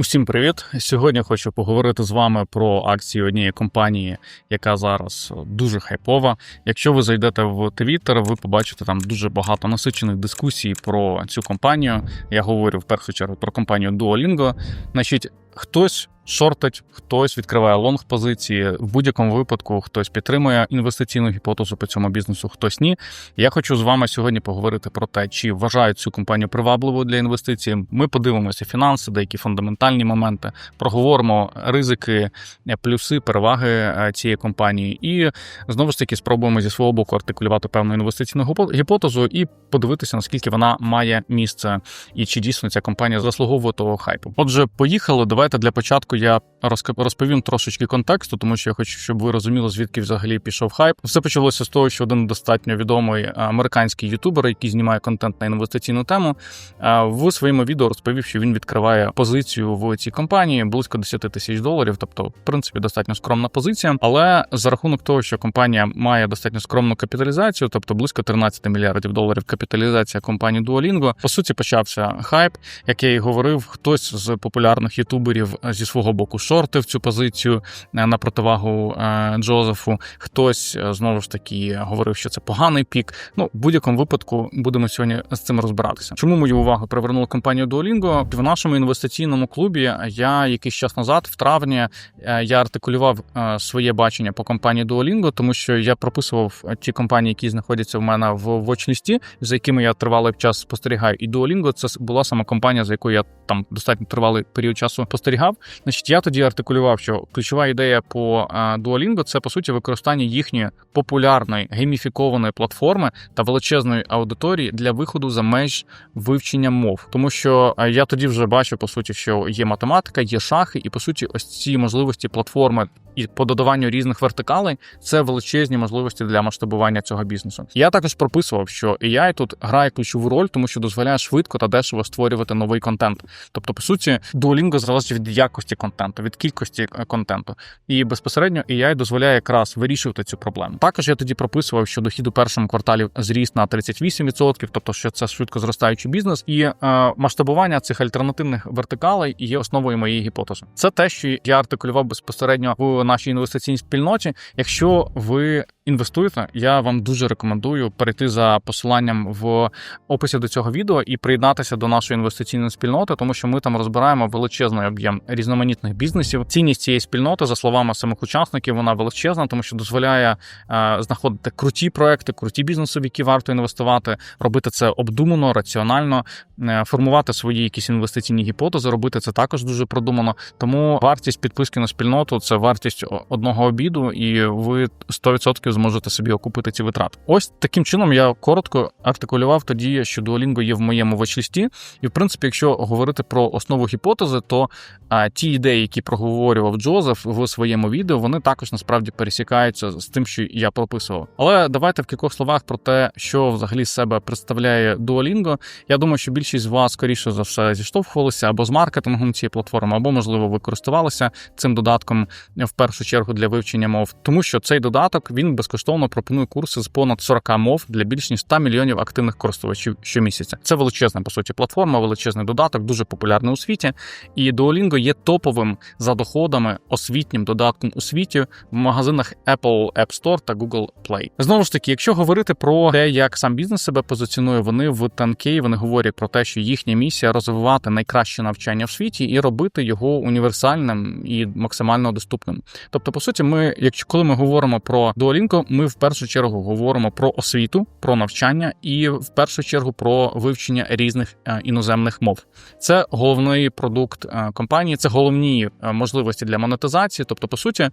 Усім привіт! Сьогодні хочу поговорити з вами про акції однієї компанії, яка зараз дуже хайпова. Якщо ви зайдете в Твіттер, ви побачите там дуже багато насичених дискусій про цю компанію. Я говорю в першу чергу про компанію Duolingo. Значить, хтось шортить, хтось відкриває лонг позиції. В будь-якому випадку хтось підтримує інвестиційну гіпотезу по цьому бізнесу, хтось ні. Я хочу з вами сьогодні поговорити про те, чи вважають цю компанію привабливою для інвестицій. Ми подивимося фінанси, деякі фундаментальні моменти, проговоримо ризики, плюси, переваги е, цієї компанії, і знову ж таки спробуємо зі свого боку артикулювати певну інвестиційну гіпотезу і подивитися, наскільки вона має місце, і чи дійсно ця компанія заслуговує того хайпу. Отже, поїхали. Давайте для початку я розповім трошечки контексту, тому що я хочу, щоб ви розуміли, звідки взагалі пішов хайп. Все почалося з того, що один достатньо відомий американський ютубер, який знімає контент на інвестиційну тему, в своєму відео розповів, що він відкриває позицію в цій компанії близько 10 тисяч доларів, тобто, в принципі, достатньо скромна позиція. Але за рахунок того, що компанія має достатньо скромну капіталізацію, тобто близько 13 мільярдів доларів капіталізація компанії Duolingo, по суті, почався хайп, як я і говорив, хтось з популярних ютуберів зі свого боку шортив цю позицію е, на противагу е, Джозефу. Хтось е, знову ж таки говорив, що це поганий пік. Ну, в будь-якому випадку будемо сьогодні з цим розбиратися. Чому мою увагу привернула компанію Duolingo? В нашому інвестиційному клубі я якийсь час назад, в травні, я артикулював своє бачення по компанії Duolingo, тому що я прописував ті компанії, які знаходяться в мене в вочлісті, за якими я тривалий час спостерігаю. І Duolingo – це була сама компанія, за якою я там достатньо тривалий період часу спостерігав. Значить, я тоді артикулював, що ключова ідея по Duolingo – це по суті використання їхньої популярної гейміфікованої платформи та величезної аудиторії для виходу за меж вивчення мов, тому що я тоді вже бачу по суті, що є математика, є шахи, і по суті, ось ці можливості платформи і по додаванню різних вертикалей це величезні можливості для масштабування цього бізнесу. Я також прописував, що AI тут грає ключову роль, тому що дозволяє швидко та дешево створювати новий контент. Тобто, по суті, Duolingo залежить від якості контенту, від кількості е, контенту, і безпосередньо AI дозволяє якраз вирішувати цю проблему. Також я тоді прописував, що дохід у першому кварталі зріс на 38%, тобто що це швидко зростаючий бізнес, і е, масштабування цих альтернативних вертикалей є основою моєї гіпотези. Це те, що я артикулював безпосередньо в нашій інвестиційній спільноті. Якщо ви інвестуєте, я вам дуже рекомендую перейти за посиланням в описі до цього відео і приєднатися до нашої інвестиційної спільноти, тому що ми там розбираємо величезний об'єм різноманітних бізнесів. Цінність цієї спільноти, за словами самих учасників, вона величезна, тому що дозволяє е, знаходити круті проекти, круті бізнеси, в які варто інвестувати, робити це обдумано, раціонально, е, формувати свої якісь інвестиційні гіпотези. Робити це також дуже продумано. Тому вартість підписки на спільноту це вартість одного обіду, і ви 100% зможете собі окупити ці витрати. Ось таким чином я коротко артикулював тоді, що Duolingo є в моєму вочлісті. І в принципі, якщо говорити про основу гіпотези, то а, ті ідеї, які проговорював Джозеф в своєму відео, вони також насправді пересікаються з тим, що я прописував. Але давайте в кількох словах про те, що взагалі себе представляє Duolingo. Я думаю, що більшість з вас скоріше за все зіштовхувалися або з маркетингом цієї платформи, або можливо ви користувалися цим додатком в першу чергу для вивчення мов, тому що цей додаток він без безкоштовно пропонує курси з понад 40 мов для більш ніж 100 мільйонів активних користувачів щомісяця. Це величезна по суті платформа, величезний додаток, дуже популярний у світі. І Duolingo є топовим за доходами освітнім додатком у світі в магазинах Apple App Store та Google Play. Знову ж таки, якщо говорити про те, як сам бізнес себе позиціонує, вони в 10K, вони говорять про те, що їхня місія розвивати найкраще навчання в світі і робити його універсальним і максимально доступним. Тобто, по суті, ми, якщо коли ми говоримо про Duolingo, ми в першу чергу говоримо про освіту, про навчання і в першу чергу про вивчення різних е, іноземних мов. Це головний продукт е, компанії, це головні е, можливості для монетизації. Тобто, по суті,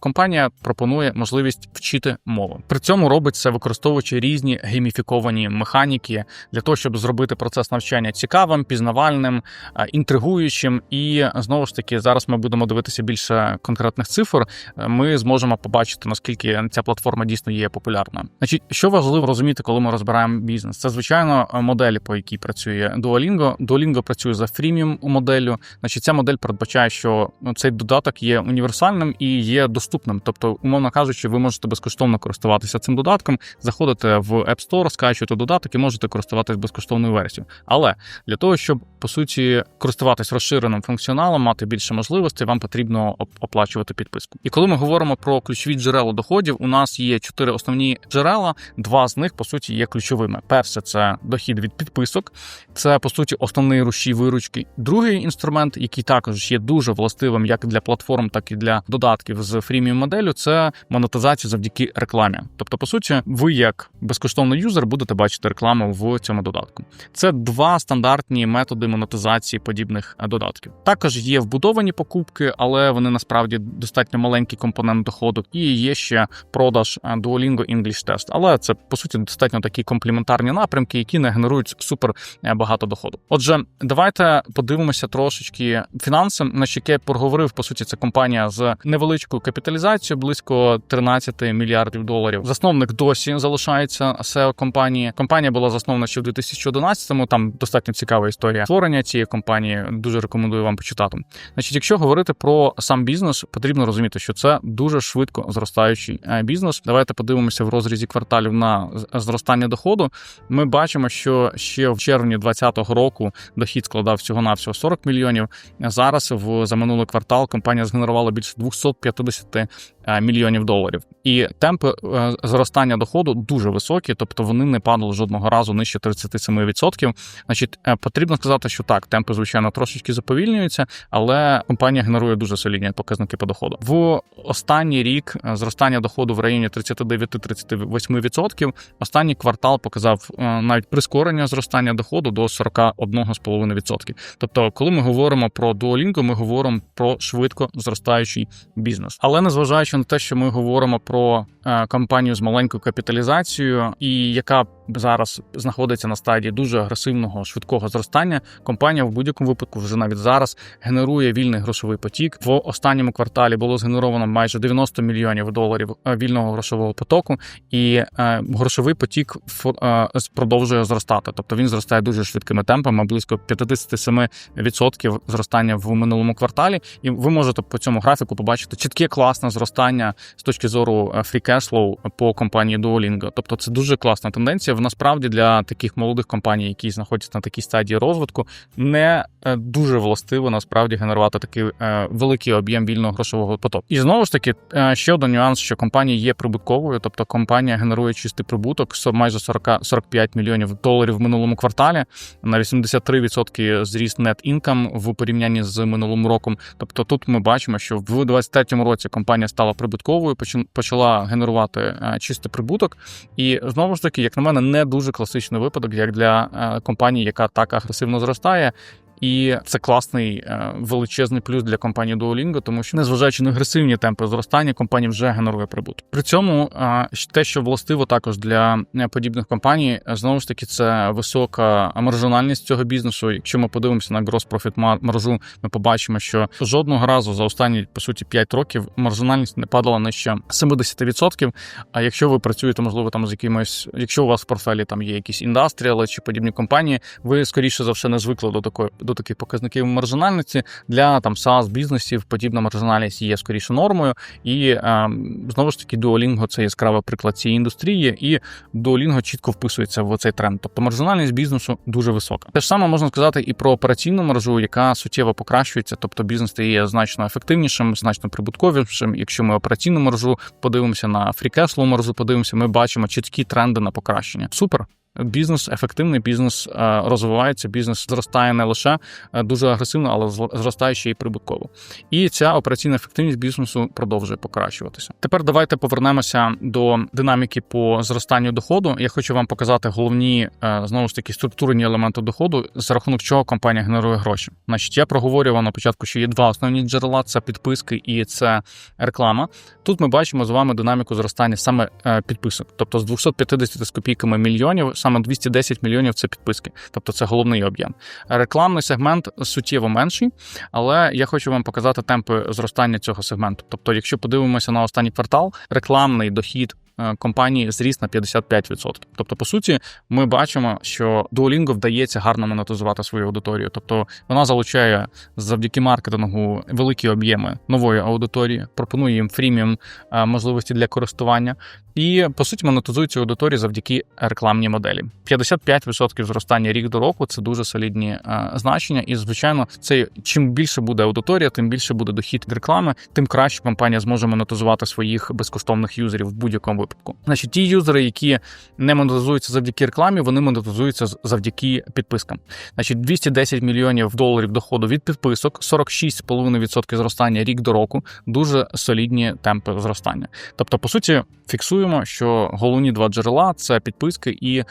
компанія пропонує можливість вчити мову. При цьому робить це використовуючи різні гейміфіковані механіки для того, щоб зробити процес навчання цікавим, пізнавальним, інтригуючим. І знову ж таки, зараз ми будемо дивитися більше конкретних цифр. Ми зможемо побачити наскільки ця платформа платформа дійсно є популярною. Значить, що важливо розуміти, коли ми розбираємо бізнес, це звичайно моделі, по якій працює Duolingo. Duolingo працює за фріміум моделлю. Значить, ця модель передбачає, що ну, цей додаток є універсальним і є доступним. Тобто, умовно кажучи, ви можете безкоштовно користуватися цим додатком, заходите в App Store, скачуєте додаток і можете користуватися безкоштовною версією. Але для того, щоб по суті користуватись розширеним функціоналом, мати більше можливостей, вам потрібно оплачувати підписку. І коли ми говоримо про ключові джерела доходів, у нас є чотири основні джерела. Два з них по суті є ключовими. Перше це дохід від підписок, це по суті основний рушій виручки. Другий інструмент, який також є дуже властивим як для платформ, так і для додатків з фріміум моделлю, це монетизація завдяки рекламі. Тобто, по суті, ви як безкоштовний юзер будете бачити рекламу в цьому додатку. Це два стандартні методи монетизації подібних додатків. Також є вбудовані покупки, але вони насправді достатньо маленький компонент доходу. І є ще продаж Duolingo English Test. Але це по суті достатньо такі комплементарні напрямки, які не генерують супер багато доходу. Отже, давайте подивимося трошечки фінанси. На що я проговорив, по суті, це компанія з невеличкою капіталізацією, близько 13 мільярдів доларів. Засновник досі залишається SEO компанії. Компанія була заснована ще в 2011-му. Там достатньо цікава історія створення цієї компанії. Дуже рекомендую вам почитати. Значить, якщо говорити про сам бізнес, потрібно розуміти, що це дуже швидко зростаючий е, бізнес. Давайте подивимося в розрізі кварталів на зростання доходу. Ми бачимо, що ще в червні 2020 року дохід складав всього навсього 40 мільйонів. Зараз в за минулий квартал компанія згенерувала більше 250 Е, мільйонів доларів. І темпи е, зростання доходу дуже високі, тобто вони не падали жодного разу нижче 37%. Значить, е, потрібно сказати, що так, темпи, звичайно, трошечки заповільнюються, але компанія генерує дуже солідні показники по доходу. В останній рік зростання доходу в районі 39-38%. Останній квартал показав навіть прискорення зростання доходу до 41,5%. Тобто, коли ми говоримо про Duolingo, ми говоримо про швидко зростаючий бізнес, але незважаючи на те, що ми говоримо про е, компанію з маленькою капіталізацією, і яка зараз знаходиться на стадії дуже агресивного швидкого зростання, компанія в будь-якому випадку вже навіть зараз генерує вільний грошовий потік. В останньому кварталі було згенеровано майже 90 мільйонів доларів е, вільного грошового потоку, і е, грошовий потік продовжує зростати. Тобто він зростає дуже швидкими темпами, близько 57% зростання в минулому кварталі. І ви можете по цьому графіку побачити чітке класне зростання з точки зору е, flow по компанії Duolingo. Тобто це дуже класна тенденція. Насправді для таких молодих компаній, які знаходяться на такій стадії розвитку, не е, дуже властиво насправді генерувати такий е, великий об'єм вільного грошового потоку. І знову ж таки, ще один нюанс, що компанія є прибутковою, тобто компанія генерує чистий прибуток майже 40, 45 мільйонів доларів в минулому кварталі, на 83% зріс net income в порівнянні з минулим роком. Тобто тут ми бачимо, що в 2023 році компанія стала прибутковою, почала генерувати е, чистий прибуток. І знову ж таки, як на мене, не дуже класичний випадок, як для е, компанії, яка так агресивно зростає. І це класний е, величезний плюс для компанії Duolingo, тому що незважаючи на агресивні темпи зростання, компанія вже генерує прибуток. При цьому е, те, що властиво також для е, подібних компаній, знову ж таки, це висока маржинальність цього бізнесу. Якщо ми подивимося на gross profit маржу, ми побачимо, що жодного разу за останні по суті 5 років маржинальність не падала нижче 70%. А якщо ви працюєте, можливо, там з якимось, якщо у вас в портфелі там є якісь індастріали чи подібні компанії, ви скоріше за все не звикли до такої таких показників маржинальності для там SaaS бізнесів подібна маржинальність є скоріше нормою. І е, знову ж таки, Duolingo – це яскравий приклад цієї індустрії, і Duolingo чітко вписується в цей тренд. Тобто маржинальність бізнесу дуже висока. Те ж саме можна сказати і про операційну маржу, яка суттєво покращується, тобто бізнес стає значно ефективнішим, значно прибутковішим. Якщо ми операційну маржу подивимося на фрікеслу маржу, подивимося, ми бачимо чіткі тренди на покращення. Супер. Бізнес ефективний, бізнес е, розвивається, бізнес зростає не лише е, дуже агресивно, але зростає ще й прибутково. І ця операційна ефективність бізнесу продовжує покращуватися. Тепер давайте повернемося до динаміки по зростанню доходу. Я хочу вам показати головні е, знову ж таки структурні елементи доходу, за рахунок чого компанія генерує гроші. Значить, я проговорював на початку, що є два основні джерела: це підписки і це реклама. Тут ми бачимо з вами динаміку зростання саме підписок, тобто з 250 з копійками мільйонів саме 210 мільйонів це підписки, тобто це головний об'єм. Рекламний сегмент суттєво менший, але я хочу вам показати темпи зростання цього сегменту. Тобто, якщо подивимося на останній квартал, рекламний дохід. Е, Компанії зріс на 55%. Тобто, по суті, ми бачимо, що Duolingo вдається гарно монетизувати свою аудиторію. Тобто вона залучає завдяки маркетингу великі об'єми нової аудиторії, пропонує їм фріміум е, можливості для користування, і по суті монетизує цю аудиторію завдяки рекламній моделі. 55% зростання рік до року це дуже солідні е, значення. І звичайно, це чим більше буде аудиторія, тим більше буде дохід від реклами, тим краще компанія зможе монетизувати своїх безкоштовних юзерів в будь-якому випадку. Значить, ті юзери, які не монетизуються завдяки рекламі, вони монетизуються завдяки підпискам. Значить, 210 мільйонів доларів доходу від підписок, 46,5% зростання рік до року. Дуже солідні темпи зростання. Тобто, по суті, фіксуємо, що головні два джерела це підписки і е,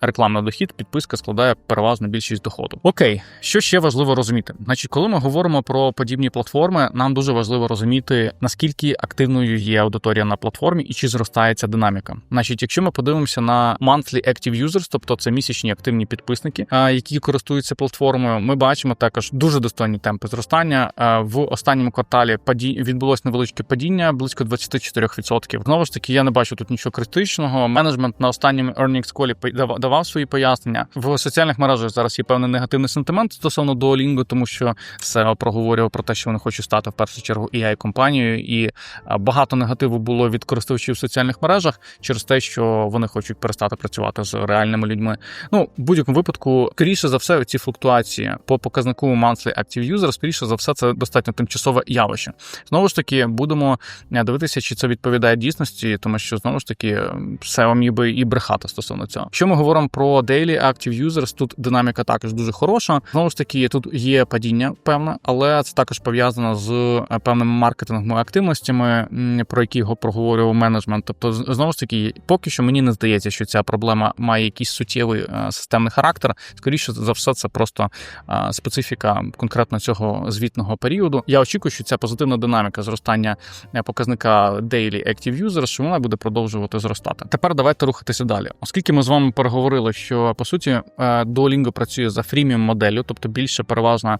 рекламний дохід. Підписка складає переважно більшість доходу. Окей, що ще важливо розуміти? Значить, коли ми говоримо про подібні платформи, нам дуже важливо розуміти, наскільки активною є аудиторія на платформі і чи зростає ця динаміка. Значить, якщо ми подивимося на monthly active users, тобто це місячні активні підписники, які користуються платформою, ми бачимо також дуже достойні темпи зростання. В останньому кварталі паді... відбулось невеличке падіння близько 24%. Знову ж таки, я не бачу тут нічого критичного. Менеджмент на останньому earnings call давав свої пояснення. В соціальних мережах зараз є певний негативний сентимент стосовно Duolingo, тому що SEO проговорював про те, що вони хочуть стати в першу чергу ai компанією, і багато негативу було від користувачів соціальних мережах через те, що вони хочуть перестати працювати з реальними людьми. Ну, в будь-якому випадку, скоріше за все, ці флуктуації по показнику monthly active user, скоріше за все, це достатньо тимчасове явище. Знову ж таки, будемо е, дивитися, чи це відповідає дійсності, тому що знову ж таки SEO міг би і брехати стосовно цього. Якщо ми говоримо про daily active users, тут динаміка також дуже хороша. Знову ж таки, тут є падіння певне, але це також пов'язано з е, певними маркетинговими активностями, про які його проговорював менеджмент. Тобто, знову ж таки, поки що мені не здається, що ця проблема має якийсь суттєвий е, системний характер. Скоріше за все, це просто е, специфіка конкретно цього звітного періоду. Я очікую, що ця позитивна динаміка зростання е, показника Daily Active Users, що вона буде продовжувати зростати. Тепер давайте рухатися далі. Оскільки ми з вами переговорили, що по суті Duolingo працює за фріміум моделлю, тобто більше переважна е,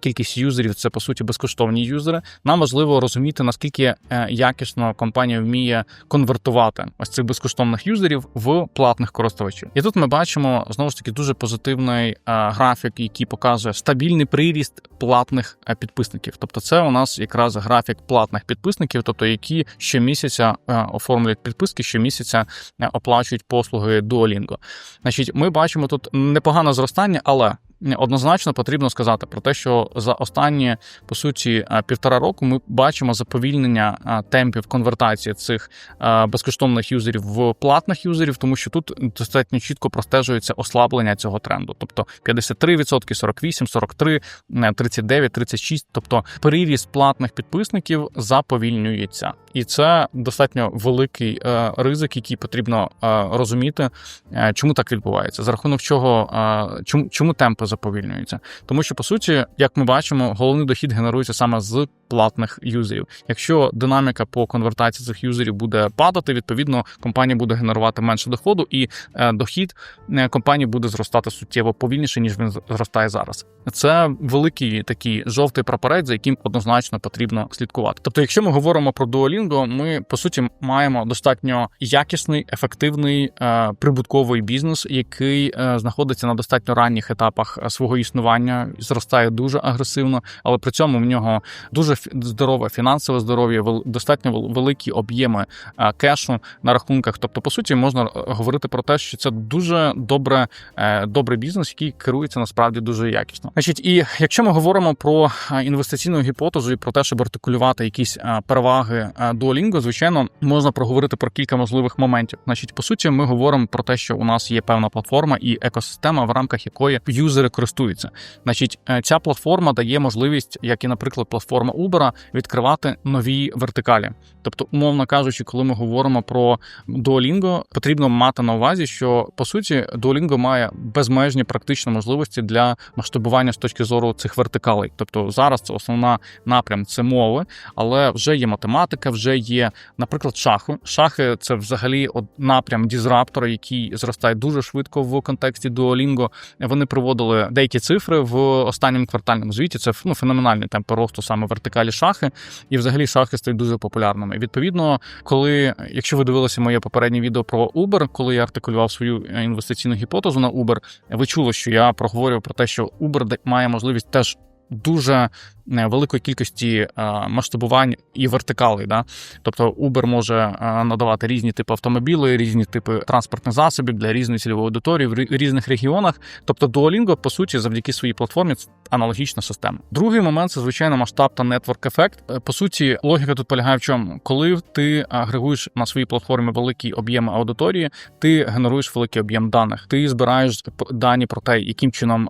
кількість юзерів це по суті безкоштовні юзери. Нам важливо розуміти, наскільки е, якісно компанія вміє конвертувати ось цих безкоштовних юзерів в платних користувачів. І тут ми бачимо знову ж таки дуже позитивний е, графік, який показує стабільний приріст платних е, підписників. Тобто, це у нас якраз графік платних підписників, тобто які щомісяця е, оформлюють підписки, щомісяця е, оплачують послуги Duolingo. Значить, ми бачимо тут непогане зростання, але однозначно потрібно сказати про те, що за останні по суті е, півтора року ми бачимо заповільнення е, темпів конвертації цих е, безкоштовних юзерів в платних юзерів, тому що тут достатньо чітко простежується ослаблення цього тренду. Тобто 53%, 48, 43, е, 39, 36, тобто приріст платних підписників заповільнюється, і це достатньо великий е, ризик, який потрібно е, розуміти, е, чому так відбувається, за рахунок чого е, чому, чому темпи заповільнюються. Тому що по суті, як ми бачимо, головний дохід генерується саме з платних юзерів. Якщо динаміка по конвертації цих юзерів буде падати, відповідно компанія буде генерувати менше доходу, і е, дохід е, компанії буде зростати суттєво повільніше, ніж він зростає зараз. Це великий такий жовтий прапорець, за яким однозначно потрібно слідкувати. Тобто, якщо ми говоримо про Duolingo, ми по суті маємо достатньо якісний, ефективний е, прибутковий бізнес, який знаходиться на достатньо ранніх етапах свого існування, зростає дуже агресивно, але при цьому в нього дуже здорове фінансове здоров'я, достатньо вел- великі об'єми е, кешу на рахунках. Тобто, по суті, можна е, говорити про те, що це дуже добре, е, добрий бізнес, який керується насправді дуже якісно. Значить, і якщо ми говоримо про е, інвестиційну гіпотезу і про те, щоб артикулювати якісь е, переваги е, Duolingo, звичайно, можна проговорити про кілька можливих моментів. Значить, по суті, ми говоримо про те, що у нас є певна платформа і екосистема, в рамках якої юзери користуються. Значить, е, ця платформа дає можливість, як і, наприклад, платформа Uber, відкривати нові вертикалі. Тобто, умовно кажучи, коли ми говоримо про Duolingo, потрібно мати на увазі, що по суті Duolingo має безмежні практичні можливості для масштабування з точки зору цих вертикалей. Тобто зараз це основна напрям це мови, але вже є математика, вже є, наприклад, шахи. Шахи це взагалі напрям дізраптора, який зростає дуже швидко в контексті Duolingo. Вони проводили деякі цифри в останньому квартальному звіті. Це ну, феноменальний темп росту саме вертикалі шахи, і взагалі шахи стають дуже популярними. Відповідно, коли, якщо ви дивилися моє попереднє відео про Uber, коли я артикулював свою інвестиційну гіпотезу на Uber, ви чули, що я проговорював про те, що Uber має можливість теж дуже Е, великої кількості е, масштабувань і вертикалей. Да? Тобто Uber може е, надавати різні типи автомобілів, різні типи транспортних засобів для різної цільової аудиторії в різних регіонах. Тобто Duolingo, по суті, завдяки своїй платформі аналогічна система. Другий момент це звичайно масштаб та нетворк ефект. По суті, логіка тут полягає в чому, коли ти агрегуєш на своїй платформі великий об'єм аудиторії, ти генеруєш великий об'єм даних. Ти збираєш дані про те, яким чином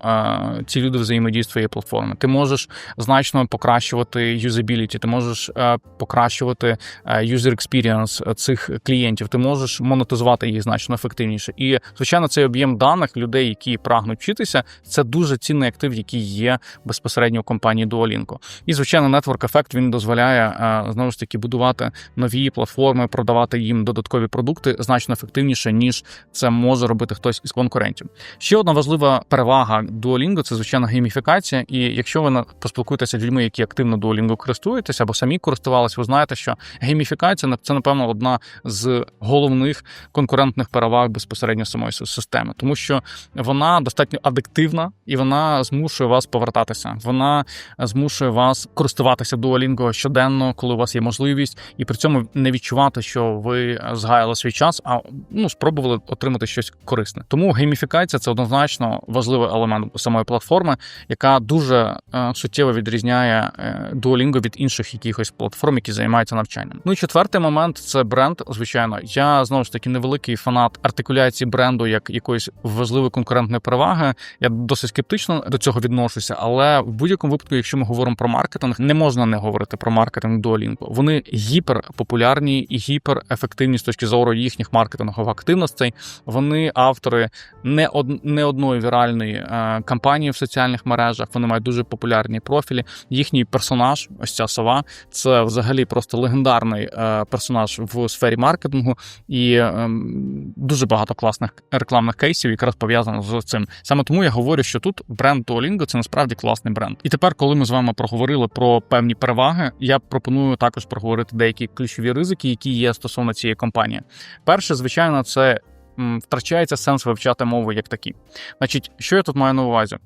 ці люди взаємодіють з твоєю платформою. Ти можеш значно значно покращувати юзабіліті, ти можеш е, покращувати е, user experience цих клієнтів, ти можеш монетизувати їх значно ефективніше. І звичайно, цей об'єм даних людей, які прагнуть вчитися, це дуже цінний актив, який є безпосередньо у компанії Duolingo. І звичайно, Network Effect він дозволяє е, знову ж таки будувати нові платформи, продавати їм додаткові продукти значно ефективніше, ніж це може робити хтось із конкурентів. Ще одна важлива перевага Duolingo – це звичайно гейміфікація. І якщо ви поспілкуєтеся людьми, які активно Duolingo користуєтеся або самі користувалися, ви знаєте, що гейміфікація це, напевно, одна з головних конкурентних переваг безпосередньо самої системи, тому що вона достатньо адиктивна і вона змушує вас повертатися. Вона змушує вас користуватися Duolingo щоденно, коли у вас є можливість, і при цьому не відчувати, що ви згаяли свій час, а ну спробували отримати щось корисне. Тому гейміфікація це однозначно важливий елемент самої платформи, яка дуже е, суттєво відрізняє відрізняє е, Duolingo від інших якихось платформ, які займаються навчанням. Ну і четвертий момент це бренд. Звичайно, я знову ж таки невеликий фанат артикуляції бренду як якоїсь важливої конкурентної переваги. Я досить скептично до цього відношуся, але в будь-якому випадку, якщо ми говоримо про маркетинг, не можна не говорити про маркетинг Duolingo. Вони гіперпопулярні і гіперефективні з точки зору їхніх маркетингових активностей. Вони автори не од... не одної віральної е, кампанії в соціальних мережах. Вони мають дуже популярні профілі. Їхній персонаж, ось ця сова, це взагалі просто легендарний е, персонаж в сфері маркетингу, і ем, дуже багато класних рекламних кейсів, якраз пов'язано з цим. Саме тому я говорю, що тут бренд Duolingo – це насправді класний бренд. І тепер, коли ми з вами проговорили про певні переваги, я пропоную також проговорити деякі ключові ризики, які є стосовно цієї компанії. Перше, звичайно, це втрачається сенс вивчати мови як такі. Значить, що я тут маю на увазі?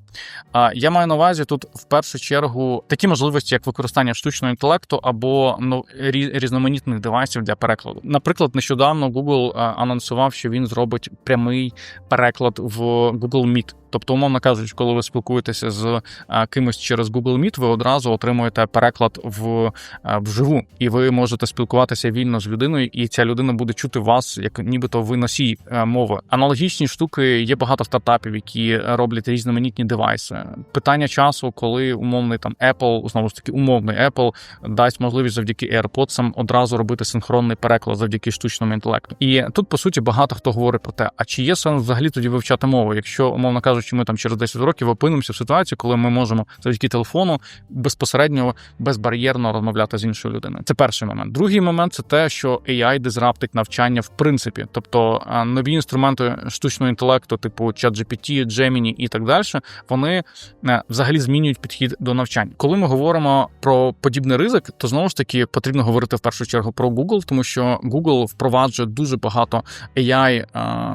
Я маю на увазі тут в першу чергу такі можливості, як використання штучного інтелекту або ну, різноманітних девайсів для перекладу. Наприклад, нещодавно Google анонсував, що він зробить прямий переклад в Google Meet. Тобто, умовно кажучи, коли ви спілкуєтеся з кимось через Google Meet, ви одразу отримуєте переклад в вживу, і ви можете спілкуватися вільно з людиною, і ця людина буде чути вас, як нібито ви носій мови. Аналогічні штуки є багато стартапів, які роблять різноманітні девайси. Питання часу, коли умовний там Apple, знову ж таки, умовний Apple дасть можливість завдяки AirPods одразу робити синхронний переклад завдяки штучному інтелекту. І тут по суті багато хто говорить про те, а чи є сенс взагалі тоді вивчати мову, якщо умовно кажучи що ми там через 10 років опинимося в ситуації, коли ми можемо завдяки телефону безпосередньо безбар'єрно розмовляти з іншою людиною. Це перший момент. Другий момент це те, що AI дизраптить навчання в принципі, тобто нові інструменти штучного інтелекту, типу ChatGPT, Gemini і так далі, вони е, взагалі змінюють підхід до навчання. Коли ми говоримо про подібний ризик, то знову ж таки потрібно говорити в першу чергу про Google, тому що Google впроваджує дуже багато AI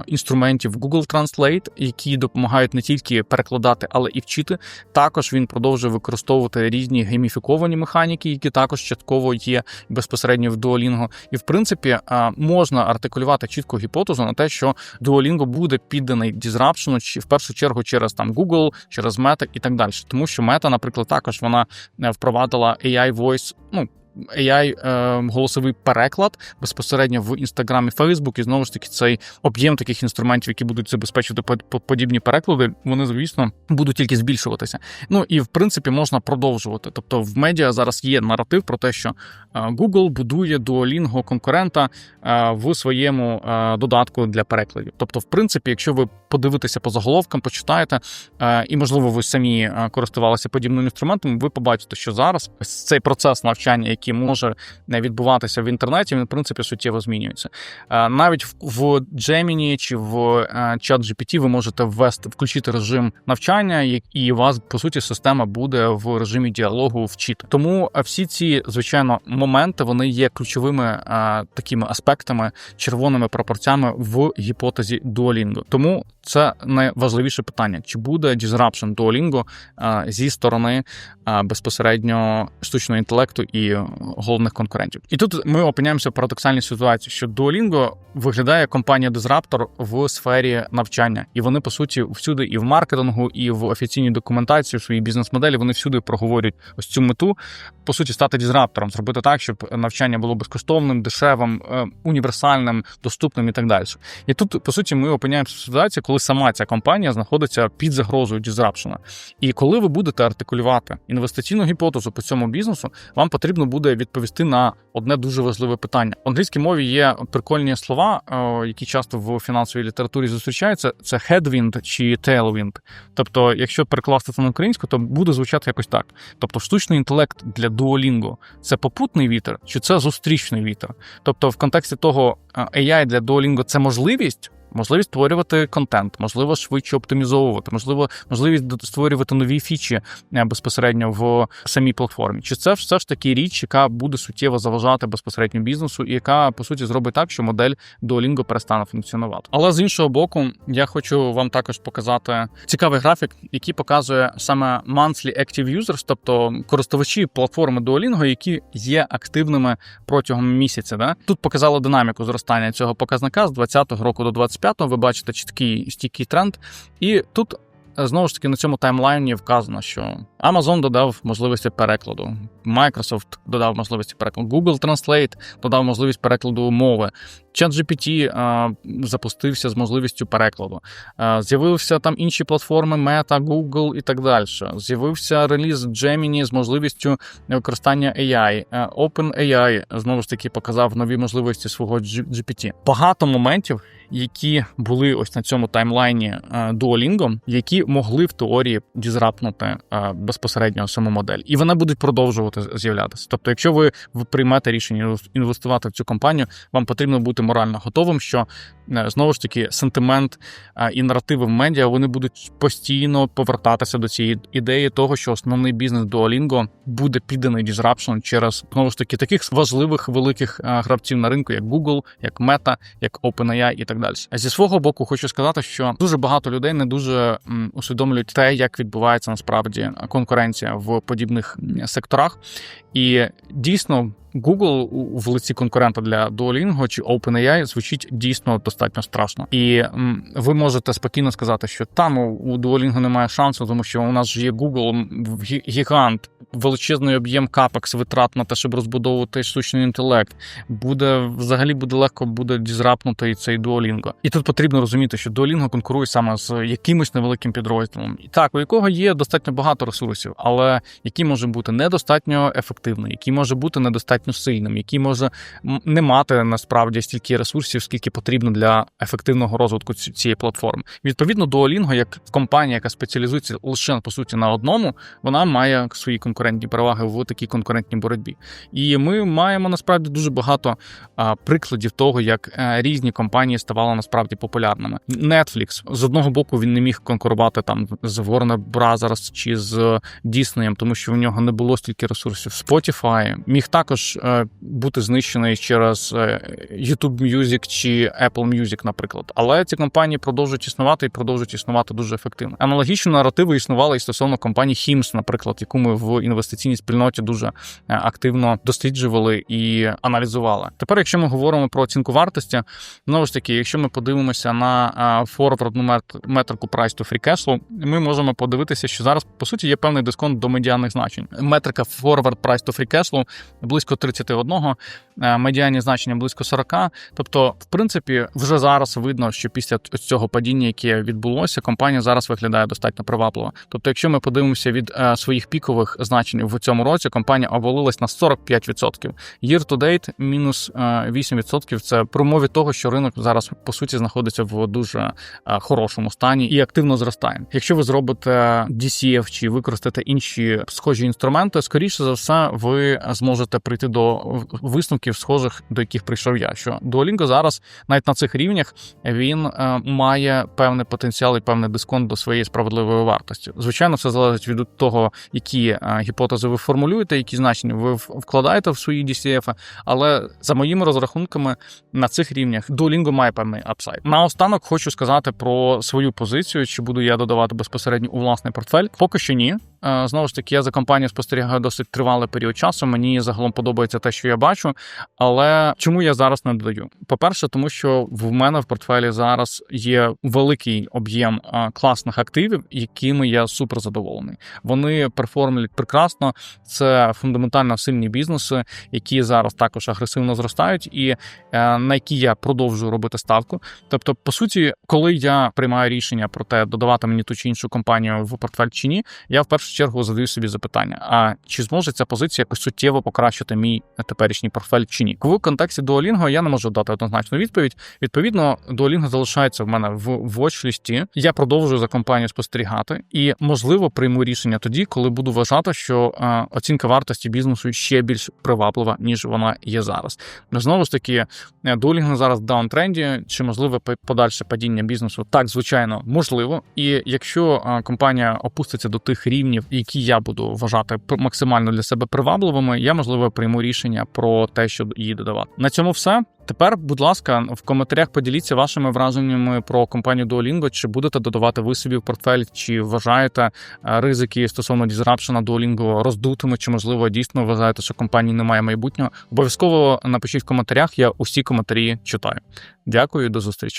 інструментів Google Translate, які допомагають не тільки перекладати, але і вчити. Також він продовжує використовувати різні гейміфіковані механіки, які також частково є безпосередньо в Duolingo. І в принципі можна артикулювати чітку гіпотезу на те, що Duolingo буде підданий дізрапшену в першу чергу через там Google, через Meta і так далі. Тому що Meta, наприклад, також вона е, впровадила AI Voice, ну AI е, голосовий переклад безпосередньо в інстаграмі, Фейсбук, і знову ж таки цей об'єм таких інструментів, які будуть забезпечувати подібні переклади, вони звісно будуть тільки збільшуватися. Ну і в принципі можна продовжувати. Тобто в медіа зараз є наратив про те, що Google будує Duolingo конкурента в своєму додатку для перекладів. Тобто, в принципі, якщо ви подивитеся по заголовкам, почитаєте, і можливо ви самі користувалися подібним інструментом, ви побачите, що зараз цей процес навчання, який може не відбуватися в інтернеті, він в принципі суттєво змінюється. Навіть в Gemini чи в ChatGPT ви можете ввести включити режим навчання, і вас по суті система буде в режимі діалогу вчити. Тому всі ці звичайно моменти вони є ключовими такими аспектами, червоними пропорцями в гіпотезі Duolingo. Тому це найважливіше питання: чи буде disruption Duolingo зі сторони безпосередньо штучного інтелекту і головних конкурентів? І тут ми опиняємося в парадоксальній ситуації, що Duolingo виглядає компанія дизраптор в сфері навчання, і вони по суті всюди, і в маркетингу, і в офіційній документації в своїй бізнес-моделі вони всюди проговорюють ось цю мету. По суті, стати дізраптором, зробити так, щоб навчання було безкоштовним, дешевим, е, універсальним, доступним і так далі. І тут по суті ми опиняємося в ситуації, коли сама ця компанія знаходиться під загрозою дізрапшена. І коли ви будете артикулювати інвестиційну гіпотезу по цьому бізнесу, вам потрібно буде відповісти на одне дуже важливе питання. В англійській мові є прикольні слова, е, які часто в фінансовій літературі зустрічаються. Це headwind чи tailwind. Тобто, якщо перекласти це на українську, то буде звучати якось так. Тобто, штучний інтелект для Duolingo – це попутний вітер, чи це зустрічний вітер? Тобто, в контексті того е, AI для Duolingo – це можливість можливість створювати контент, можливо, швидше оптимізовувати, можливо, можливість створювати нові фічі е, безпосередньо в самій платформі. Чи це все ж таки річ, яка буде суттєво заважати безпосередньо бізнесу, і яка по суті зробить так, що модель Duolingo перестане функціонувати? Але з іншого боку, я хочу вам також показати цікавий графік, який показує саме monthly active users, тобто користувачі платформи Duolingo, які є активними протягом місяця. Да? Тут показали динаміку зростання цього показника з 2020 року до 2025 25 ви бачите чіткий стійкий тренд. І тут е, знову ж таки на цьому таймлайні вказано, що Amazon додав можливості перекладу, Microsoft додав можливості перекладу, Google Translate додав можливість перекладу мови. ChatGPT а, запустився з можливістю перекладу. А, з'явилися там інші платформи Meta, Google і так далі. З'явився реліз Gemini з можливістю використання AI. OpenAI знову ж таки показав нові можливості свого GPT. Багато моментів, які були ось на цьому таймлайні Duolingo, які могли в теорії дізрапнути безпосередньо саму модель, і вони будуть продовжувати з'являтися. Тобто, якщо ви приймете рішення інвестувати в цю компанію, вам потрібно бути морально готовим, що е, знову ж таки сентимент і наративи в медіа вони будуть постійно повертатися до цієї ідеї того, що основний бізнес Duolingo буде підданий disruption через знову ж таки таких важливих великих гравців на ринку, як Google, як Meta, як OpenAI і так далі. Зі свого боку, хочу сказати, що дуже багато людей не дуже усвідомлюють те, як відбувається насправді конкуренція в подібних секторах, і дійсно Google в лиці конкурента для Duolingo чи OpenAI звучить дійсно достатньо страшно. І ви можете спокійно сказати, що там у Duolingo немає шансу, тому що у нас ж є Google гігант, величезний об'єм капекс витрат на те, щоб розбудовувати штучний інтелект. Буде взагалі буде легко буде дізрапнути цей Duolingo. І тут потрібно розуміти, що Duolingo конкурує саме з якимось невеликим підрозділом, і так у якого є достатньо багато ресурсів, але який може бути недостатньо ефективний, який може бути недостатньо достатньо сильним, який може не мати насправді стільки ресурсів, скільки потрібно для ефективного розвитку цієї платформи. Відповідно, Duolingo, як компанія, яка спеціалізується лише по суті на одному, вона має свої конкурентні переваги в такій конкурентній боротьбі. І ми маємо насправді дуже багато прикладів того, як е, різні компанії ставали насправді популярними. Netflix з одного боку він не міг конкурувати там з Warner Brothers чи з Disney, тому що в нього не було стільки ресурсів. Spotify міг також Е, бути знищений через е, YouTube Music чи Apple Music, наприклад. Але ці компанії продовжують існувати і продовжують існувати дуже ефективно. Аналогічні наративи існували і стосовно компанії HIMS, наприклад, яку ми в інвестиційній спільноті дуже е, активно досліджували і аналізували. Тепер, якщо ми говоримо про оцінку вартості, знову ж таки, якщо ми подивимося на форвардну метрику Price to Free Cash Flow, ми можемо подивитися, що зараз по суті є певний дисконт до медіанних значень. Метрика Forward Price to Free Cash Flow близько 31, е, медіані значення близько 40. Тобто, в принципі, вже зараз видно, що після цього падіння, яке відбулося, компанія зараз виглядає достатньо привабливо. Тобто, якщо ми подивимося від е, своїх пікових значень в цьому році, компанія обвалилась на 45%. Year to date мінус е, 8% – Це про мові того, що ринок зараз по суті знаходиться в дуже е, хорошому стані і активно зростає. Якщо ви зробите DCF чи використаєте інші схожі інструменти, скоріше за все, ви зможете прийти до висновків, схожих до яких прийшов я. Що Duolingo зараз навіть на цих рівнях він е, має певний потенціал і певний дисконт до своєї справедливої вартості. Звичайно, все залежить від того, які е, гіпотези ви формулюєте, які значення ви вкладаєте в свої DCF, але за моїми розрахунками на цих рівнях Duolingo має певний апсайд. Наостанок хочу сказати про свою позицію, чи буду я додавати безпосередньо у власний портфель. Поки що ні. Е, Знову ж таки, я за компанією спостерігаю досить тривалий період часу. Мені загалом подобається те, що я бачу. Але чому я зараз не додаю? По-перше, тому що в мене в портфелі зараз є великий об'єм класних активів, якими я супер задоволений. Вони перформлять прекрасно. Це фундаментально сильні бізнеси, які зараз також агресивно зростають, і е, на які я продовжую робити ставку. Тобто, по суті, коли я приймаю рішення про те, додавати мені ту чи іншу компанію в портфель чи ні, я в першу чергу задаю собі запитання: а чи зможе ця позиція якось суттєво покращити мій теперішній портфель чи ні? В контексті Duolingo я не можу дати однозначну відповідь. Відповідно, Duolingo залишається в мене в watch-лісті. Я продовжую за компанію спостерігати і, можливо, прийму рішення тоді, коли буду вважати, що е, оцінка вартості бізнесу ще більш приваблива, ніж вона є зараз. Знову ж таки, Duolingo зараз в даунтренді, чи можливе подальше падіння бізнесу? Так, звичайно, можливо. І якщо е, компанія опуститься до тих рівнів, які я буду вважати максимально для себе привабливими, я можливо прийму рішення про те, щоб її додавати. На цьому все. Тепер, будь ласка, в коментарях поділіться вашими враженнями про компанію Duolingo, чи будете додавати ви собі в портфель, чи вважаєте е, ризики стосовно дізрапшена Duolingo роздутими, чи можливо дійсно вважаєте, що компанії немає майбутнього. Обов'язково напишіть в коментарях. Я усі коментарі читаю. Дякую, і до зустрічі.